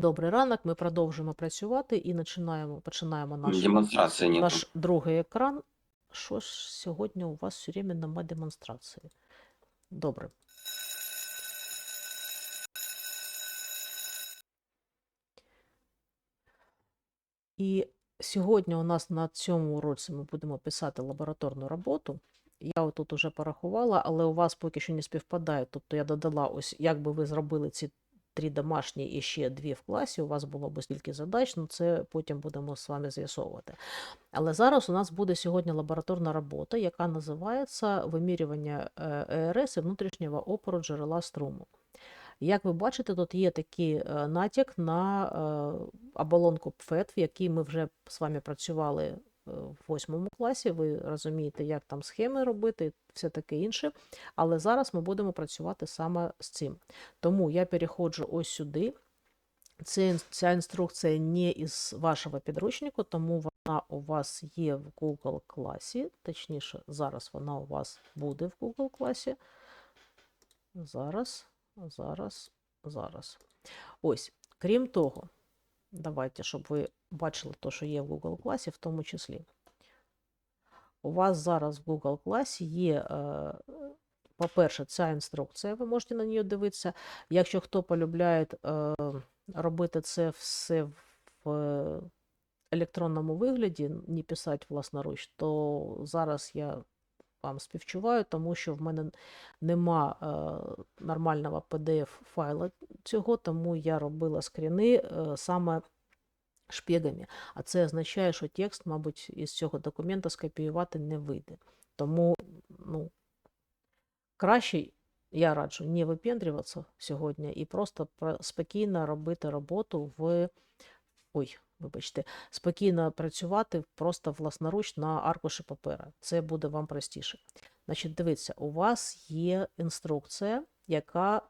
Добрий ранок. Ми продовжуємо працювати і починаємо, починаємо наш, наш другий екран. Що ж сьогодні у вас все время нема демонстрації? Добре. І сьогодні у нас на цьому уроці ми будемо писати лабораторну роботу. Я отут уже порахувала, але у вас поки що не співпадає. Тобто я додала ось, як би ви зробили ці три домашні і ще дві в класі, у вас було б стільки задач, ну це потім будемо з вами з'ясовувати. Але зараз у нас буде сьогодні лабораторна робота, яка називається вимірювання е, ЕРС і внутрішнього опору джерела струму. Як ви бачите, тут є такий е, натяк на е, оболонку ПФЕТ, в якій ми вже з вами працювали в восьмому класі. Ви розумієте, як там схеми робити, і все таке інше. Але зараз ми будемо працювати саме з цим. Тому я переходжу ось сюди. Це, ця інструкція не із вашого підручнику, тому вона у вас є в Google класі. Точніше, зараз вона у вас буде в Google класі. Зараз, зараз, зараз. Ось, крім того, давайте, щоб ви бачили те, що є в Google класі, в тому числі. У вас зараз в Google класі є, е, по-перше, ця інструкція, ви можете на неї дивитися. Якщо хто полюбляє е, робити це все в електронному вигляді, не писати власноруч, то зараз я вам співчуваю, тому що в мене нема е, нормального PDF-файла цього, тому я робила скріни е, саме шпігами. А це означає, що текст, мабуть, із цього документа скопіювати не вийде. Тому, ну, краще я раджу не випендрюватися сьогодні і просто спокійно робити роботу в. Ой, вибачте, спокійно працювати просто власноруч на аркуші папера. Це буде вам простіше. Значить, дивіться, у вас є інструкція, яка е,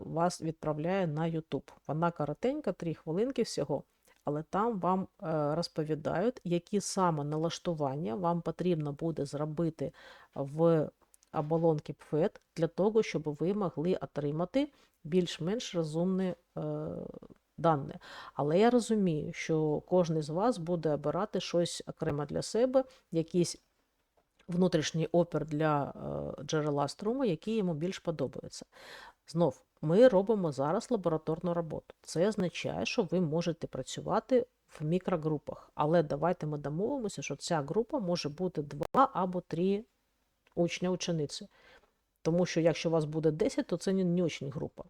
вас відправляє на YouTube. Вона коротенька, 3 хвилинки всього, але там вам е, розповідають, які саме налаштування вам потрібно буде зробити в оболонки ПФЕТ для того, щоб ви могли отримати більш-менш розумні е, дані. Але я розумію, що кожен з вас буде обирати щось окремо для себе, якийсь внутрішній опір для е, джерела струму, який йому більш подобається. Знов, ми робимо зараз лабораторну роботу. Це означає, що ви можете працювати в мікрогрупах. Але давайте ми домовимося, що ця група може бути два або три учня учениці. Тому що якщо у вас буде 10, то це не очень група.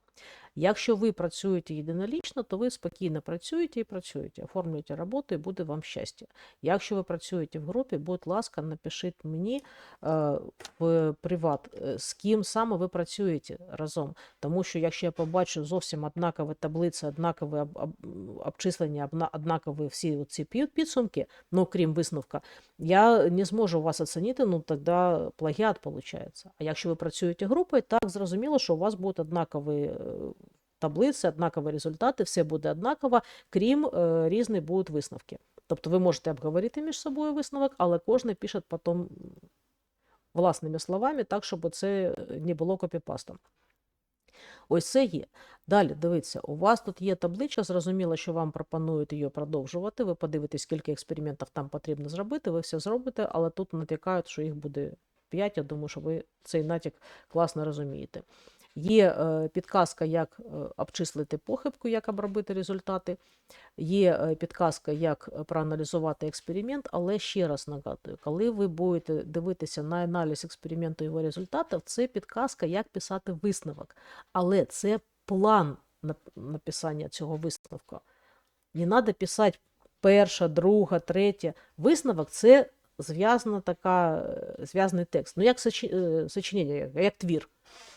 Якщо ви працюєте єдинолічно, то ви спокійно працюєте і працюєте, оформлюєте роботу і буде вам щастя. Якщо ви працюєте в групі, будь ласка, напишіть мені е, в приват, е, з ким саме ви працюєте разом. Тому що якщо я побачу зовсім однакові таблиці, однакові об, об, обчислення, одна- однакові всі ці пі- підсумки, ну крім висновка, я не зможу вас оцінити, ну тоді плагіат виходить. А якщо ви працюєте групою, так зрозуміло, що у вас будуть однакові е, таблиці, однакові результати, все буде однаково, крім е, різні будуть висновки. Тобто ви можете обговорити між собою висновок, але кожен пише потім власними словами, так, щоб це не було копіпастом. Ось це є. Далі, дивіться, у вас тут є табличка, зрозуміло, що вам пропонують її продовжувати. Ви подивитесь, скільки експериментів там потрібно зробити, ви все зробите, але тут натякають, що їх буде 5. Я думаю, що ви цей натяк класно розумієте. Є е, підказка, як е, обчислити похибку, як обробити результати. Є е, підказка, як проаналізувати експеримент, але ще раз нагадую, коли ви будете дивитися на аналіз експерименту і його результатів, це підказка, як писати висновок. Але це план написання цього висновку. Не треба писати перша, друга, третя. Висновок це зв'язана така, зв'язаний текст. Ну, як сочинення, як твір.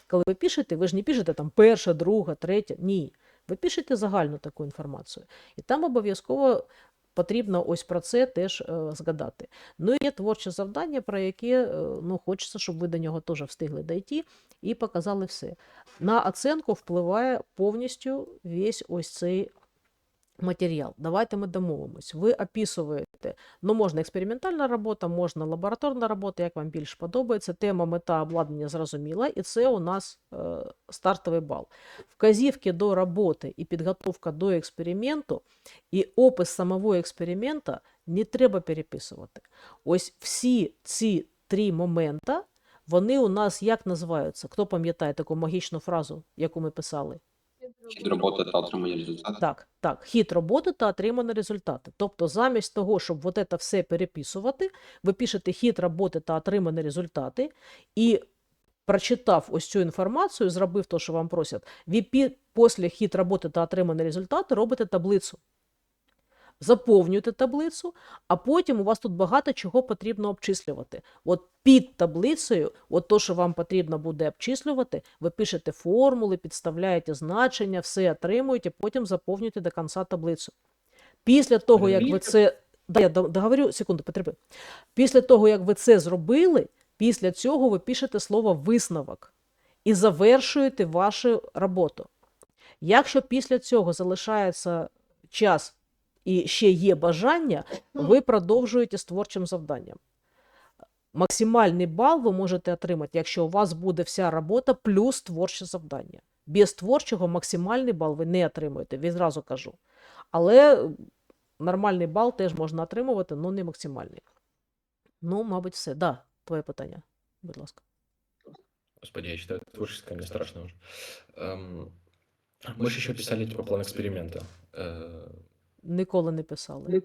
Коли ви пишете, ви ж не пишете там перша, друга, третя. Ні. Ви пишете загальну таку інформацію. І там обов'язково потрібно ось про це теж е, згадати. Ну і є творче завдання, про яке е, ну, хочеться, щоб ви до нього теж встигли дійти і показали все. На оценку впливає повністю весь ось цей матеріал. Давайте ми домовимось. Ви описуєте, ну, можна експериментальна робота, можна лабораторна робота, як вам більш подобається. Тема, мета, обладнання зрозуміла, і це у нас е, стартовий бал. Вказівки до роботи і підготовка до експерименту, і опис самого експеримента не треба переписувати. Ось всі ці три момента, вони у нас як називаються? Хто пам'ятає таку магічну фразу, яку ми писали? Хід роботи та отримання результату. Так, так, хід роботи та отримані результати. Тобто, замість того, щоб вот це все переписувати, ви пишете хід роботи та отримані результати, і прочитав ось цю інформацію, зробив те, що вам просять, ви після хід роботи та отримані результати робите таблицю. Заповнюєте таблицю, а потім у вас тут багато чого потрібно обчислювати. От під таблицею, от то, що вам потрібно буде обчислювати, ви пишете формули, підставляєте значення, все отримуєте, потім заповнюєте до кінця таблицю. Після того, як ви це. Да, я договорю, секунду, потерпи. Після того, як ви це зробили, після цього ви пишете слово висновок і завершуєте вашу роботу. Якщо після цього залишається час і ще є бажання, ви продовжуєте з творчим завданням. Максимальний бал ви можете отримати, якщо у вас буде вся робота плюс творче завдання. Без творчого максимальний бал ви не отримуєте, відразу кажу. Але нормальний бал теж можна отримувати, але не максимальний. Ну, мабуть, все. Да, твоє питання, будь ласка. Господи, я считаю, творческое, мне страшно уже. Эм, мы же еще писали типа план эксперимента. Ніколи не писали.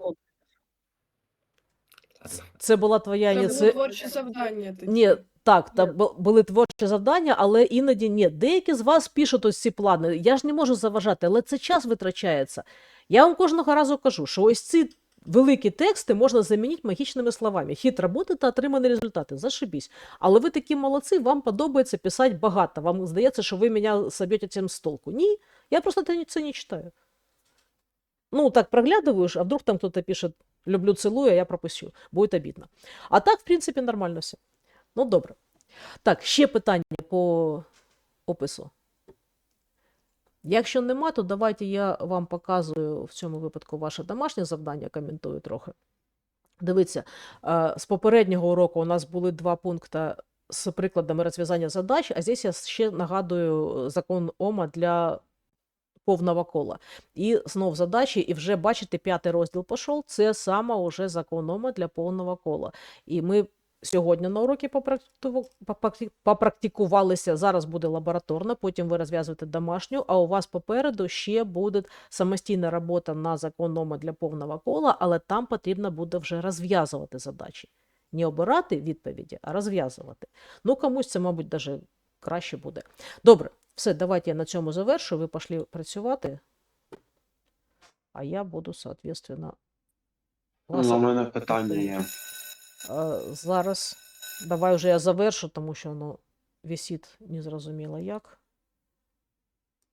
Це була твоя Це ініці... було творче завдання. тоді. Ні, так, там бу- були творчі завдання, але іноді ні. Деякі з вас пишуть ось ці плани. Я ж не можу заважати, але це час витрачається. Я вам кожного разу кажу, що ось ці великі тексти можна замінити магічними словами. Хід роботи та отримані результати. Зашибісь. Але ви такі молодці, вам подобається писати багато. Вам здається, що ви мене соб'єте цим з толку. Ні, я просто це не- це не читаю. Ну, так проглядываешь, а вдруг там кто-то пишет «люблю, целую», а я пропущу. Будет обидно. А так, в принципі, нормально все. Ну, добре. Так, ще питання по опису. Якщо нема, то давайте я вам показую в цьому випадку ваше домашнє завдання, коментую трохи. Дивіться, е, з попереднього уроку у нас були два пункти з прикладами розв'язання задач, а здесь я ще нагадую закон Ома для повного кола. І знов задачі, і вже бачите, п'ятий розділ пішов. Це саме уже закон Ома для повного кола. І ми сьогодні на уроці попрактикувалися. Зараз буде лабораторна, потім ви розв'язуєте домашню, а у вас попереду ще буде самостійна робота на закон Ома для повного кола, але там потрібно буде вже розв'язувати задачі. Не обирати відповіді, а розв'язувати. Ну, комусь це, мабуть, даже краще буде. Добре, все, давайте я на цьому завершу. Ви пішли працювати. А я буду, соответственно, вас Ну, У мене питання є. Зараз давай вже я завершу, тому що воно висить незрозуміло як.